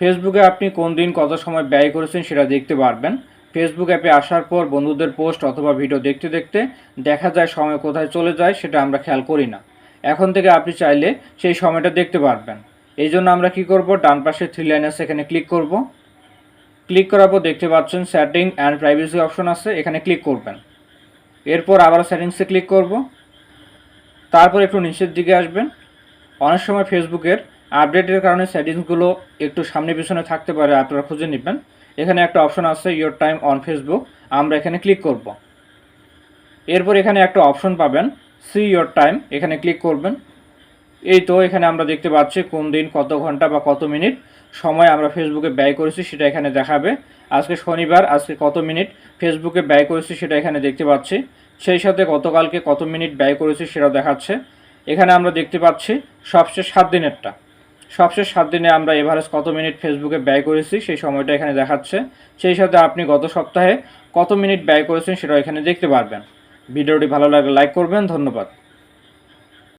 ফেসবুকে আপনি কোন দিন কত সময় ব্যয় করেছেন সেটা দেখতে পারবেন। ফেসবুক অ্যাপে আসার পর বন্ধুদের পোস্ট অথবা ভিডিও দেখতে দেখতে দেখা যায় সময় কোথায় চলে যায় সেটা আমরা খেয়াল করি না। এখন থেকে আপনি চাইলে সেই সময়টা দেখতে পারবেন। এই জন্য আমরা কি করব? ডান পাশে থ্রি লাইন আছে এখানে ক্লিক করব। ক্লিক করার পর দেখতে পাচ্ছেন সেটিং অ্যান্ড প্রাইভেসি অপশন আছে, এখানে ক্লিক করবেন। এরপর আবার সেটিংসে ক্লিক করব। তারপর একটু নিচের দিকে আসবেন। অনেক সময় ফেসবুকের আপডেটের কারণে সেটিংসগুলো একটু সামনে পিছনে থাকতে পারে, আপনারা খুঁজে নেবেন। এখানে একটা অপশন আছে ইয়োর টাইম অন ফেসবুক আমরা এখানে ক্লিক করব। এরপর এখানে একটা অপশন পাবেন সি ইয়োর টাইম এখানে ক্লিক করবেন। এই তো, এখানে আমরা দেখতে পাচ্ছি কোন দিন, কত ঘণ্টা বা কত মিনিট সময় আমরা ফেসবুকে ব্যয় করেছি, সেটা এখানে দেখাবে। আজকে শনিবার, আজকে কত মিনিট ফেসবুকে ব্যয় করেছি, সেটা এখানে দেখতে পাচ্ছি। সেই সাথে গতকালকে কত মিনিট ব্যয় করেছি, সেটা দেখাচ্ছে। এখানে আমরা দেখতে পাচ্ছি সবচেয়ে সাত দিনেরটা। সবশেষ সাত দিনে আমরা এভারেজ কত মিনিট ফেসবুকে ব্যয় করেছি সেই সময়টা এখানে দেখাচ্ছে। সেই সাথে আপনি গত সপ্তাহে কত মিনিট ব্যয় করেছেন সেটাও এখানে দেখতে পারবেন। ভিডিওটি ভালো লাগলে লাইক করবেন, ধন্যবাদ।